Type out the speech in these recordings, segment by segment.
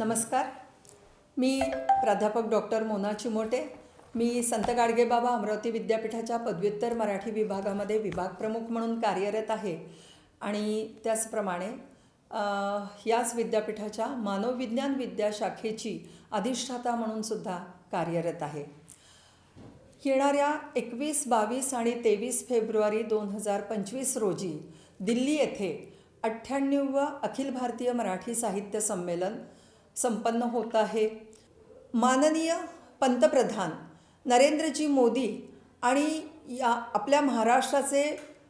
नमस्कार. मी प्राध्यापक डॉक्टर मोना चिमोटे. मी संत गाडगेबाबा अमरावती विद्यापीठाच्या पदव्युत्तर मराठी विभागामध्ये विभाग प्रमुख म्हणून कार्यरत आहे. आणि त्याचप्रमाणे याच विद्यापीठाच्या मानवविज्ञान विद्याशाखेची अधिष्ठाता म्हणून सुद्धा कार्यरत आहे. येणाऱ्या एकवीस बावीस आणि तेवीस फेब्रुवारी दोन हजार पंचवीस रोजी दिल्ली येथे अठ्ठ्याण्णव अखिल भारतीय मराठी साहित्य संमेलन संपन्न होत आहे. माननीय पंतप्रधान नरेंद्रजी मोदी आणि या आपल्या महाराष्ट्राचे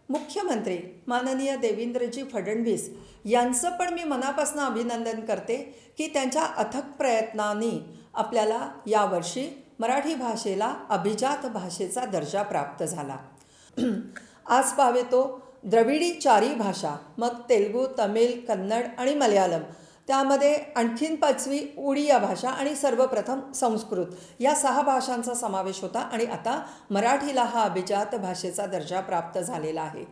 मुख्यमंत्री माननीय देवेंद्रजी फडणवीस यांचं पण मी मनापासून अभिनंदन करते की त्यांच्या अथक प्रयत्नांनी आपल्याला यावर्षी मराठी भाषेला अभिजात भाषेचा दर्जा प्राप्त झाला. आज पावेतो द्रविडी चारी भाषा मग तेलगू तमिळ कन्नड आणि मल्याळम त्यामध्ये आणखीन पाचवी उडिया भाषा आणि सर्वप्रथम संस्कृत. या सहा भाषांचा समावेश होता आणि आता मराठीला हा अभिजात भाषेचा दर्जा प्राप्त झालेला आहे.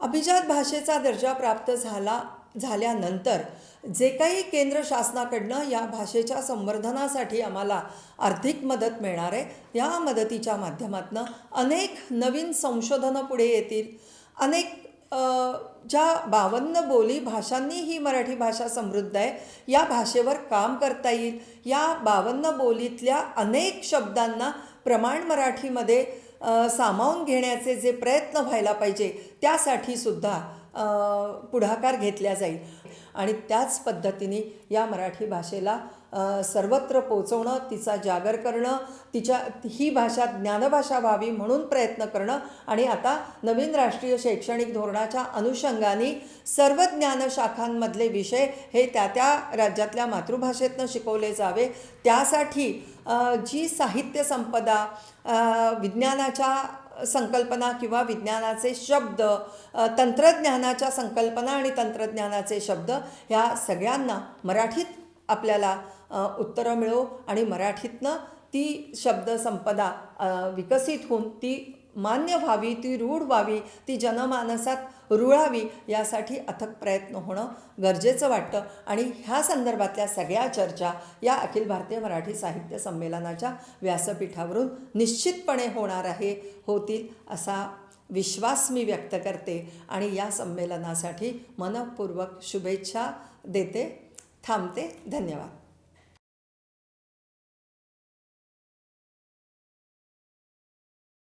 अभिजात भाषेचा दर्जा प्राप्त झाला झाल्यानंतर जे काही केंद्र शासनाकडनं या भाषेच्या संवर्धनासाठी आम्हाला आर्थिक मदत मिळणार आहे या मदतीच्या माध्यमातून अनेक नवीन संशोधनं पुढे येतील. अनेक ज्या बावन्न बोली भाषांनी ही मराठी भाषा समृद्ध आहे या भाषेवर काम करता येईल. या बावन्न बोलीतल्या अनेक शब्दांना प्रमाण मराठीमध्ये सामावून घेण्याचे जे प्रयत्न व्हायला पाहिजे त्यासाठी सुद्धा पुढाकार घेतला जाईल. आणि त्याच पद्धतीने या मराठी भाषेला सर्वत्र पोचवणं तिचा जागर करणं तिच्या ही भाषा ज्ञानभाषा व्हावी म्हणून प्रयत्न करणं आणि आता नवीन राष्ट्रीय शैक्षणिक धोरणाच्या अनुषंगाने सर्व ज्ञानशाखांमधले विषय हे त्या त्या राज्यातल्या मातृभाषेतनं शिकवले जावे. त्यासाठी जी साहित्य संपदा विज्ञानाच्या संकल्पना किंवा विज्ञानाचे शब्द तंत्रज्ञानाच्या संकल्पना आणि तंत्रज्ञानाचे शब्द ह्या सगळ्यांना मराठीत आपल्याला उत्तरं मिळो आणि मराठीतनं ती शब्दसंपदा विकसित होऊन ती मान्य व्हावी ती रूढ व्हावी ती जनमानसात रुळावी यासाठी अथक प्रयत्न होणं गरजेचं वाटतं. आणि ह्या संदर्भातल्या सगळ्या चर्चा या अखिल भारतीय मराठी साहित्य संमेलनाच्या व्यासपीठावरून निश्चितपणे होणार आहे होतील असा विश्वास मी व्यक्त करते. आणि या संमेलनासाठी मनपूर्वक शुभेच्छा देते थांबते. धन्यवाद.